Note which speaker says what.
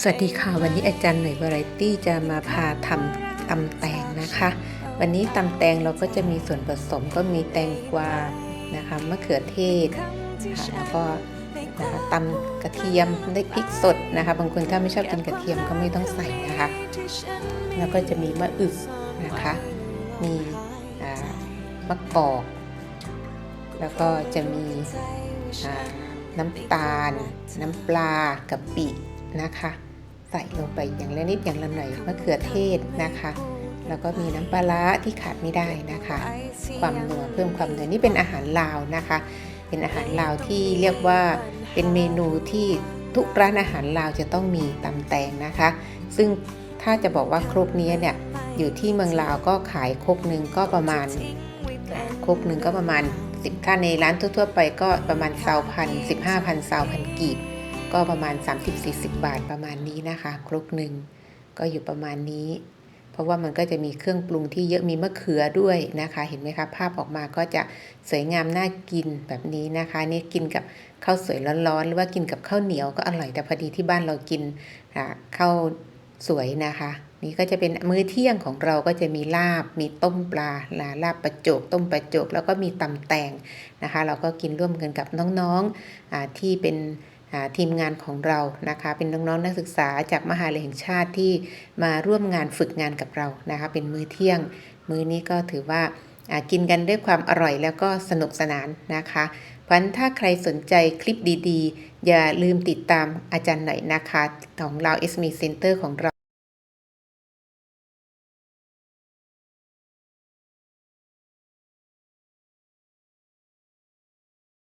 Speaker 1: สวัสดีค่ะ วันนี้อาจารย์หน่วยวาไรตี้จะมาพาทำตำแตงนะคะ วันนี้ตำแตงเราก็จะมีส่วนผสมก็มีแตงกวานะคะมะเขือเทศค่ะแล้วก็นะคะตำกระเทียมได้พริกสดนะคะ บางคนถ้าไม่ชอบกินกระเทียมก็ไม่ต้องใส่นะคะ แล้วก็จะมีมะอึกนะคะ มีอ่ามะกอก แล้วก็จะมีอ่าน้ำตาล น้ำปลากะปิ นะคะ ใส่ลงไปอย่างละนิดอย่างละหน่อยมะเขือเทศนะคะ แล้วก็มีน้ำปลาร้าที่ขาดไม่ได้นะคะ ความนัวเพิ่มความนัวนี่เป็นอาหารลาวนะคะ เป็นอาหารลาวที่เรียกว่าเป็นเมนูที่ทุกร้านอาหารลาวจะต้องมีตำแตงนะคะ ซึ่งถ้าจะบอกว่าครกนี้เนี่ยอยู่ที่เมืองลาวก็ขายครกหนึ่งก็ประมาณครกหนึ่งก็ประมาณ10ค่าในร้านทั่วๆไปก็ประมาณสาพันสิบห้าพันสาพันกีบ ก็ประมาณ 30-40 บาทประมาณนี้นะคะ ครกหนึ่งก็อยู่ประมาณนี้ เพราะว่ามันก็จะมีเครื่องปรุงที่เยอะมีมะเขือด้วยนะคะ เห็นไหมคะภาพออกมาก็จะสวยงามน่ากินแบบนี้นะคะนี่กินกับข้าวสวยร้อนๆหรือว่ากินกับข้าวเหนียวก็อร่อยแต่พอดีที่บ้านเรากินข้าวสวยนะคะนี่ก็จะเป็นมื้อเที่ยงของเราก็จะมีลาบ มีต้มปลาลาลาบประโจก ต้มประโจก แล้วก็มีตำแตงนะคะ เราก็กินร่วมกันกับน้องๆที่เป็น ทีมงานของเรานะคะ เป็นน้องๆนักศึกษาจากมหาลัยแห่งชาติที่มาร่วมงานฝึกงานกับเรานะคะ เป็นมื้อเที่ยง มื้อนี้ก็ถือว่ากินกันด้วยความอร่อยแล้วก็สนุกสนานนะคะเพราะถ้าใครสนใจคลิปดีๆ อย่าลืมติดตามอาจารย์หน่อยนะคะ ของเรา SME Center ของเรา